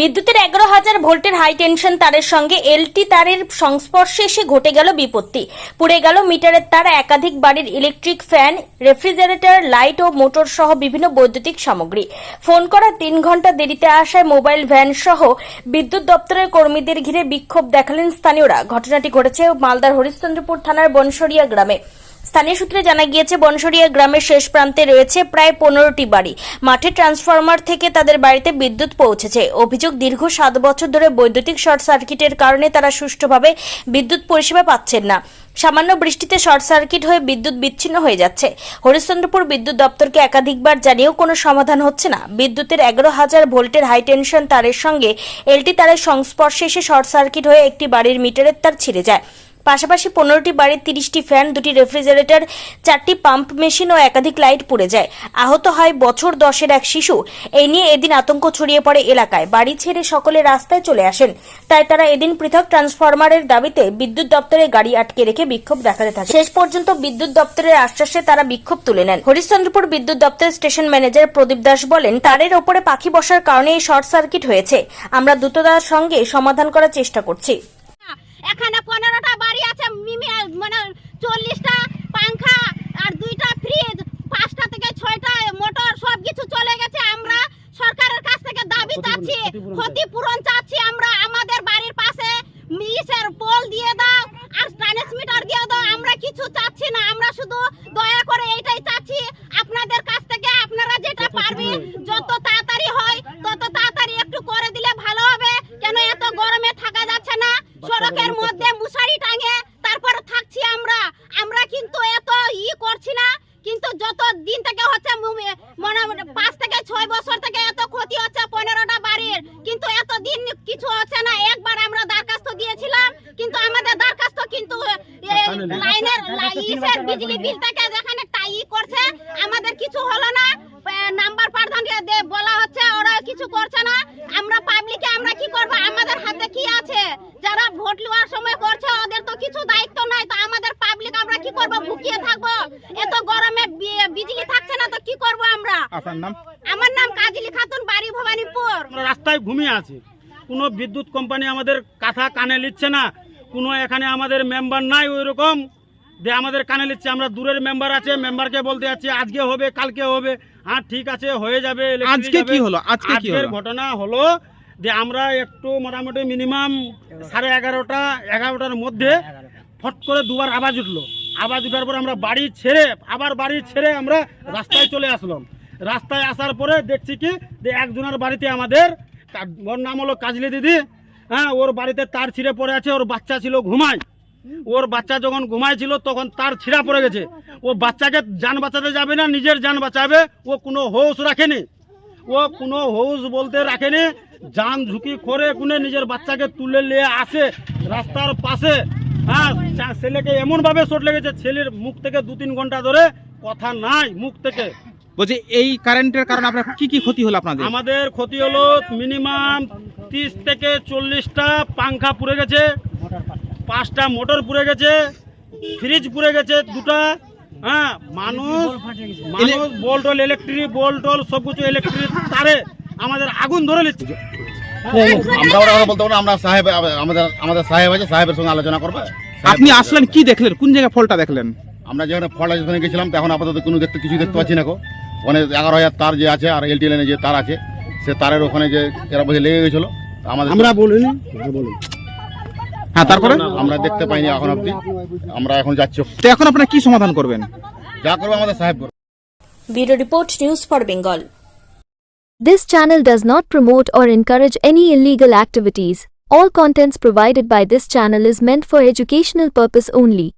বিদ্যুতের এগারো হাজার ভোল্টের হাই টেনশন তারের সঙ্গে এলটি তারের সংস্পর্শে এসে ঘটে গেল বিপত্তি। পুড়ে গেল মিটারের তার, একাধিক বাড়ির ইলেকট্রিক ফ্যান রেফ্রিজারেটর লাইট ও মোটর সহ বিভিন্ন বৈদ্যুতিক সামগ্রী। ফোন করা তিন ঘণ্টা দেরিতে আসায় মোবাইল ভ্যান সহ বিদ্যুৎ দপ্তরের কর্মীদের ঘিরে বিক্ষোভ দেখালেন স্থানীয়রা। ঘটনাটি ঘটেছে মালদার হরিশ্চন্দ্রপুর থানার বনসরিয়া গ্রামে। স্থানীয় সূত্রে জানা গিয়েছে, বনসরিয়া গ্রামের শেষ প্রান্তে রয়েছে প্রায় পনেরোটি বাড়ি। মাঠে ট্রান্সফরমার থেকে তাদের বাড়িতে বিদ্যুৎ পৌঁছেছে। অভিযোগ দীর্ঘ সাত বছর ধরে বৈদ্যুতিক শর্ট সার্কিটের কারণে তারা সুষ্ঠুভাবে বিদ্যুৎ পরিষেবা পাচ্ছেন না। সামান্য বৃষ্টিতে শর্ট সার্কিট হয়ে বিদ্যুৎ বিচ্ছিন্ন হয়ে যাচ্ছে। হরিশ্চন্দ্রপুর বিদ্যুৎ দপ্তরকে একাধিকবার জানিয়েও কোনো সমাধান হচ্ছে না। বিদ্যুতের এগারো হাজার ভোল্টের হাই টেনশন তারের সঙ্গে এলটি তারের সংস্পর্শে এসে শর্ট সার্কিট হয়ে একটি বাড়ির মিটারের তার ছিঁড়ে যায়। পাশাপাশি পনেরোটি বাড়ির তিরিশটি ফ্যান, দুটি রেফ্রিজারেটর, চারটি পাম্প মেশিন ও একাধিক লাইট পুড়ে যায়। আহত হয় বছর দশের এক শিশু। এই নিয়ে এদিন আতঙ্ক ছড়িয়ে পড়ে এলাকায়। বাড়ি ছেড়ে সকলে রাস্তায় চলে আসেন। তাই তারা এদিন পৃথক ট্রান্সফরমারের দাবিতে বিদ্যুৎ দপ্তরে গাড়ি আটকে রেখে বিক্ষোভ দেখাতে থাকে। শেষ পর্যন্ত বিদ্যুৎ দপ্তরের আশ্বাসে তারা বিক্ষোভ তুলে নেন। হরিশ্চন্দ্রপুর বিদ্যুৎ দপ্তরের স্টেশন ম্যানেজার প্রদীপ দাস বলেন, তারের ওপরে পাখি বসার কারণে এই শর্ট সার্কিট হয়েছে। আমরা দ্রুততার সঙ্গে সমাধান করার চেষ্টা করছি। এখানে আছে মিমি মানে চল্লিশটা পাংখা আর দুইটা ফ্রিজ পাঁচটা থেকে ছয়টা মোটর সব কিছু চলে গেছে। আমরা সরকারের কাছ থেকে দাবি চাচ্ছি ক্ষতিপূরণ চাচ্ছি আমরা আমাদের বাড়ির পাশে মিসের পোল দিয়ে দাও আর ট্রান্সমিটার দিয়ে দাও আমরা কিছু চাচ্ছি না আমরা শুধু দয়া করে এইটাই চাচ্ছি আপনাদের কাছ থেকে আপনারা যেটা পারবেন যত তাড়াতাড়ি হয় তত তাড়াতাড়ি একটু করে দিলে ভালো হবে কেন এত গরমে থাকা যাচ্ছে না সড়কের মধ্যে মুসারি টাঙে তারপর থাকছি আমরা আমরা কিন্তু এত ই করছি না কিন্তু যত দিন থেকে হচ্ছে মনে পাঁচ থেকে ছয় বছর থেকে এত ক্ষতি হচ্ছে পনেরোটা বাড়ির। কিন্তু এত দিন কিছু হচ্ছে না একবার আমরা দরখাস্ত দিয়েছিলাম কিন্তু আমাদের দরখাস্ত কিন্তু লাইনের ইসের বিজলি বিল থেকে যেখানে টাই করছে আমাদের কিছু হলো না নাম্বার প্রধানকে বলা হচ্ছে ওরা কিছু করছে না আমরা পাবলিকে আমরা কি করব আমাদের হাতে কি আছে যারা ভোট নেওয়ার সময় করছে ওদের তো কিছু দায়িত্ব নাই তো আমাদের পাবলিক আমরা কি করব ভুকিয়ে থাকব এত গরমে বি- বিজলি থাকছে না তো কি করব আমরা আপনার নাম? আমার নাম কাজলি খাতুন বাড়ি ভবানীপুর। আমরা রাস্তায় ঘুমিয়ে আছি। কোনো বিদ্যুৎ কোম্পানি আমাদের কথা কানে নিচ্ছে না। কোনো এখানে আমাদের মেম্বার নাই ওই রকম যে আমাদের কানে নিচ্ছে আমরা দূরের মেম্বার আছে মেম্বারকে বলতে যাচ্ছি আজকে হবে কালকে হবে। হ্যাঁ ঠিক আছে হয়ে যাবে আজকে কি হলো? আজকে কি হলো? ঘটনা হলো যে আমরা একটু মোটামুটি মিনিমাম সাড়ে এগারোটা এগারোটার মধ্যে ফট করে দুবার আওয়াজ উঠল। আওয়াজ উঠার পর আমরা বাড়ি ছেড়ে আবার বাড়ি ছেড়ে আমরা রাস্তায় চলে আসলাম। রাস্তায় আসার পরে দেখছি কি, যে একজনের বাড়িতে আমাদের ওর নাম হলো কাজলি দিদি। হ্যাঁ ওর বাড়িতে তার ছিঁড়ে পড়ে আছে, ওর বাচ্চা ছিল ঘুমায়। ওর বাচ্চা যখন ঘুমাইছিল তখন তার ছিঁড়া পড়ে গেছে। ও বাচ্চাকে যান বাঁচাতে যাবে না, নিজের যান বাঁচাবে, ও কোনো হোশ রাখেনি। ও কোনো হোশ বলতে রাখেনি। যান ঝুঁকি করে কোনে নিজের বাচ্চাকে তুলে নিয়ে আসে রাস্তার পাশে। হ্যাঁ ছেলেকে এমনভাবে চোট লেগেছে, ছেলের মুখ থেকে দু তিন ঘণ্টা ধরে কথা নাই মুখ থেকে। বলছি এই কারেন্টের কারণে আপনার কি কি ক্ষতি হলো আপনাদের? আমাদের ক্ষতি হলো মিনিমাম তিরিশ থেকে চল্লিশটা পাংখা পুড়ে গেছে পাঁচটা মোটর পুড়ে গেছে ফ্রিজ পুড়ে গেছে দুটা হ্যাঁ মানুষ মানুষ বোল্টল ইলেকট্রিক বোল্টল সব কিছু ইলেকট্রিক তারে আমাদের আগুন ধরে নিচ্ছে। আমরা ওরা বলতে পারব না, আমরা সাহেব আমাদের আমাদের সাহেব আছে সাহেবের সঙ্গে আলোচনা করব। আপনি আসলেন কি দেখলেন? কোন জায়গায় ফলটা দেখলেন? আমরা যেখানে ফলটা যেখানে গেছিলাম তখন আপাতত কোনো দেখতে কিছু দেখতে পাচ্ছি না গো। ওখানে এগারো হাজার তার যে আছে আর এলটি লাইনে যে তার আছে সে তারের ওখানে যে এরা বসে লেগে গেছিল আমাদের আমরা বলিনি। হ্যাঁ তারপরে? আমরা দেখতে পাইনি এখন অবধি। আমরা এখন যাচ্ছি। তো এখন আপনারা কি সমাধান করবেন? যা করব আমাদের সাহেব করবে। Bureau report news for Bengal. This channel does not promote or encourage any illegal activities. All contents provided by this channel is meant for educational purpose only.